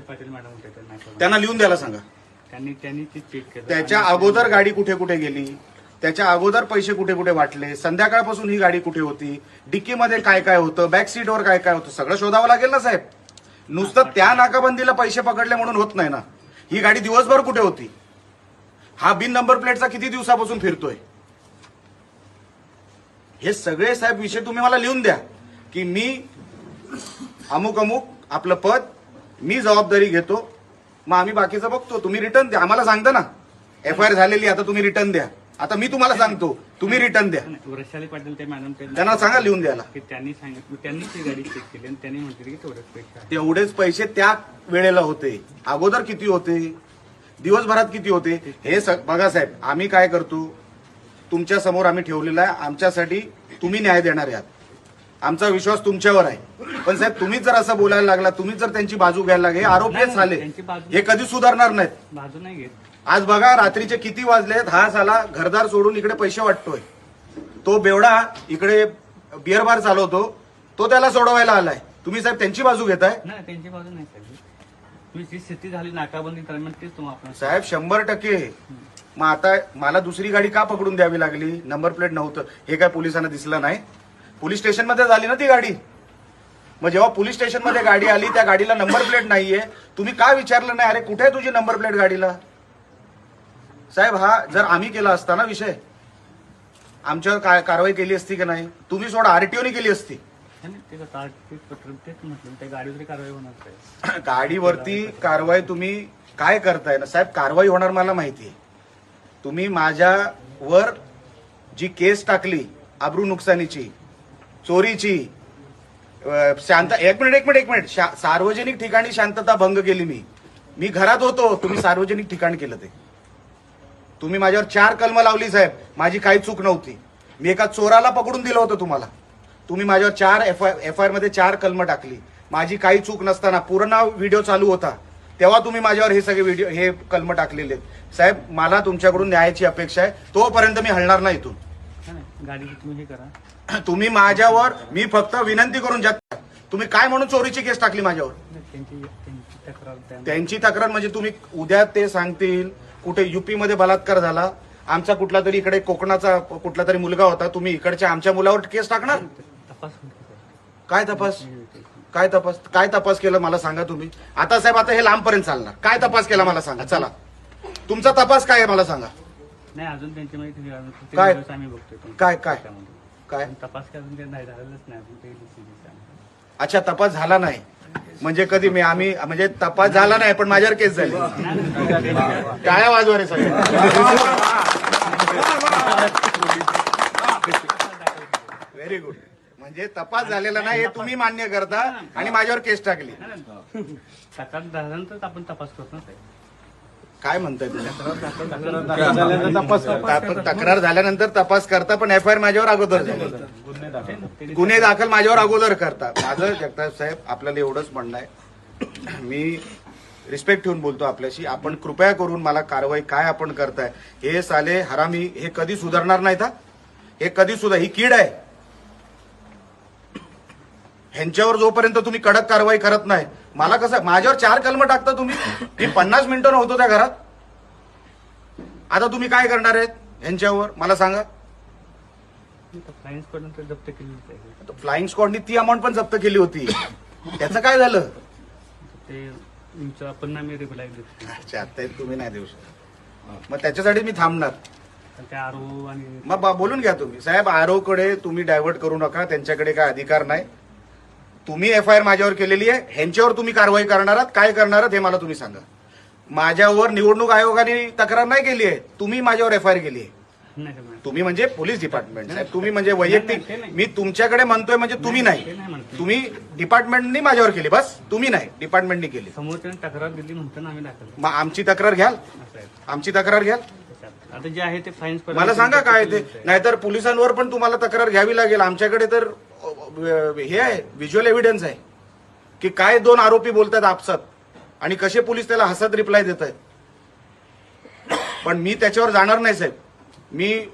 Patil madam होते त्या नागपूरला. त्यांना लिहून द्यायला सांगा. त्यांनी त्यांनी ती चेक केलं. त्याच्या आणि- अगोदर गाडी कुठे कुठे गेली? त्याच्या अगोदर पैसे कुठे कुठे वाटले? संध्याकाळपासून ही गाडी कुठे होती? डिक्कीमध्ये काय काय होतं? बॅक सीटवर काय काय होतं? सगळं शोधावं लागेल ना साहेब? नुसतं त्या नाकाबंदीला पैसे पकडले म्हणून होत नाही ना. ही गाडी दिवसभर कुठे होती? हा बिन नंबर प्लेटचा किती दिवसापासून फिरतोय? हे सगळे साहेब विषय तुम्ही मला लिहून द्या. की मी अमुक अमुक आपलं पद मी जबाबदारी घेतो मग आम्ही बाकीचं बघतो. तुम्ही रिटर्न द्या. आम्हाला सांगता ना. एफ आय आर झालेली आता तुम्ही रिटर्न द्या. आता मी तुम्हाला सांगतो तुम्ही रिटर्न द्या. वृषाली पाटील ते मॅडम त्यांना सांगा लिहून द्यायला. की त्यांनी सांगितलं त्यांनी ती गाडी चेक केली आणि त्यांनी म्हटलं की तेवढेच पैसे. तेवढेच पैसे त्या वेळेला होते. अगोदर किती होते? दिवसभरात किती होते? हे बघा साहेब आम्ही काय करतो? तुमच्यासमोर आम्ही ठेवलेला आहे. आमच्यासाठी तुम्ही न्याय देणार आहात. आमचा विश्वास तुमच्यावर आहे. पण साहेब तुम्हीच जर असं बोलायला लागला तुम्हीच जर त्यांची बाजू घ्यायला लागले हे आरोप हेच झाले. त्यांची बाजू- हे कधी सुधारणार नाहीत. बाजू नाही घेत. आज बघा रात्रीचे किती वाजलेत हा साला घरदार सोडून इकडे पैसे वाटतोय. तो बेवडा इकडे बिअर बार चालवतो. तो त्याला सोडवायला आलाय. तुम्ही साहेब त्यांची बाजू घेताय? नाही त्यांची बाजू नाही साहेब. तुम्ही जी स्थिती झाली नाकाबंदी दरम्यान तेच तुम्हाला आपण साहेब शंभर टक्के. मग आता मला दुसरी गाडी का पकडून द्यावी लागली? नंबर प्लेट नव्हतं. हे काय पोलिसांना दिसलं नाही? पोलीस स्टेशनमध्ये झाली ना ती गाडी? मग जेव्हा पोलीस स्टेशनमध्ये गाडी आली त्या गाडीला नंबर प्लेट नाहीये. तुम्ही का विचारलं नाही? अरे कुठे आहे तुझी नंबर प्लेट गाडीला? साहेब हा जर आम्ही केला असता ना विषय आमच्यावर काय कारवाई केली असती की नाही? तुम्ही सोडा आरटीओने केली असती. गाडीवरती कारवाई होणार साहेब गाडीवरती कारवाई तुम्ही काय करताय ना? साहेब कारवाई होणार मला माहिती आहे तुम्ही माझ्यावर जी केस टाकली आब्रू नुकसानीची चोरीची. शांत एक मिनिट एक मिनिट एक मिनिट. सार्वजनिक ठिकाणी शांतता भंग केली मी. मी घरात होतो तुम्ही सार्वजनिक ठिकाण केलं ते. तुम्ही माझ्यावर चार कलम लावली साहेब. माझी काही चूक नव्हती. मी एका चोराला पकडून दिलं होतं तुम्हाला. तुम्ही माझ्यावर चार एफ आय एफ आय आरमध्ये चार कलम टाकली. माझी काही चूक नसताना पूर्ण व्हिडिओ चालू होता. तेव्हा तुम्ही माझ्यावर हे सगळे व्हिडिओ हे कलम टाकलेले आहेत. साहेब मला तुमच्याकडून न्यायाची अपेक्षा आहे. तोपर्यंत मी हलणार नाही इथून. तुम्ही हे करा. तुम्ही माझ्यावर मी फक्त विनंती करून जग तुम्ही काय म्हणून चोरीची केस टाकली माझ्यावर? नाही, त्यांची त्यांची तक्रार त्या- त्यांची तक्रार म्हणजे तुम्ही उद्या ते सांगतील कुठे युपी मध्ये बलात्कार झाला आमचा कुठला तरी इकडे कोकणाचा कुठला तरी मुलगा होता तुम्ही इकडच्या आमच्या मुलावर केस टाकणार? तपास. काय तपास? काय तपास? काय तपास केला मला सांगा तुम्ही. आता साहेब आता हे लांबपर्यंत चालणार. काय तपास केला मला सांगा? चला. तुमचा तपास काय आहे मला सांगा? नाही अजून त्यांची माहिती ते काय? आम्ही बघतोय काय- काय? काय पण तपास काही नाही झालेलंच नाही अजून ते. अच्छा तपास झाला नाही म्हणजे कधी मी आम्ही म्हणजे तपास झाला नाही पण माझ्यावर केस झाली टाळ्या वाजवा रे सगळे व्हेरी गुड म्हणजे तपास झालेला नाही हे तुम्ही मान्य करता आणि माझ्यावर केस टाकली नाही, नाही. तक्रार झाल्यानंतर आपण तपास करतो ना साहेब. काय म्हणताय तुम्ही? तक्रार झाल्यानंतर तपास करता पण एफ आय आर माझ्यावर अगोदर गुन्हे दाखल. माझ्यावर अगोदर करता. माझं जगताप साहेब आपल्याला एवढंच म्हणणं आहे. मी रिस्पेक्ट ठेवून बोलतो आपल्याशी. आपण कृपया करून मला कारवाई काय आपण करताय हे साले हरामी हे कधी सुधारणार नाहीत हा? हे कधी सुद्धा ही कीड आहे. ह्यांच्यावर जोपर्यंत तुम्ही कडक कारवाई करत नाही मला कसं माझ्यावर चार कलम टाकता तुम्ही? मी पन्नास मिनिटं नव्हतो त्या घरात. आता तुम्ही काय करणार आहेत ह्यांच्यावर? मला सांगा. कडून ते जप्त केली. फ्लाइंग स्क्वॉडनी ती अमाऊंट पण जप्त केली होती. त्याचं काय झालं? ते आपण तुम्ही नाही देऊ शकत. मग त्याच्यासाठी मी थांबणार. मग बोलून घ्या तुम्ही. साहेब आरो कडे तुम्ही डायव्हर्ट करू नका. त्यांच्याकडे काय अधिकार नाही. तुम्ही एफ आय आर माझ्यावर केलेली आहे ह्यांच्यावर तुम्ही कारवाई करणार आहात काय करणार आहात हे मला तुम्ही सांगा. माझ्यावर निवडणूक आयोगाने तक्रार नाही केली आहे तुम्ही माझ्यावर एफ आय आर केली आहे. तुम्ही म्हणजे पोलीस डिपार्टमेंट साहेब. तुम्ही म्हणजे वैयक्तिक. मी तुमच्याकडे म्हणतोय म्हणजे तुम्ही नाही. तुम्ही डिपार्टमेंटनी माझ्यावर केली बस. तुम्ही नाही डिपार्टमेंटनी केली. समोरच्याने तक्रार दिली म्हणताना आम्ही दाखल मग आमची तक्रार घ्याल. आमची तक्रार घ्याल. आता जे आहे ते फाईन्स मला सांगा काय ते. नाहीतर पोलिसांवर पण तुम्हाला तक्रार घ्यावी लागेल. आमच्याकडे तर हे आहे व्हिज्युअल एव्हिडन्स आहे की काय दोन आरोपी बोलतात आपसात आणि कसे पोलीस त्याला हसत रिप्लाय देत आहेत पण मी त्याच्यावर जाणार नाही साहेब. मी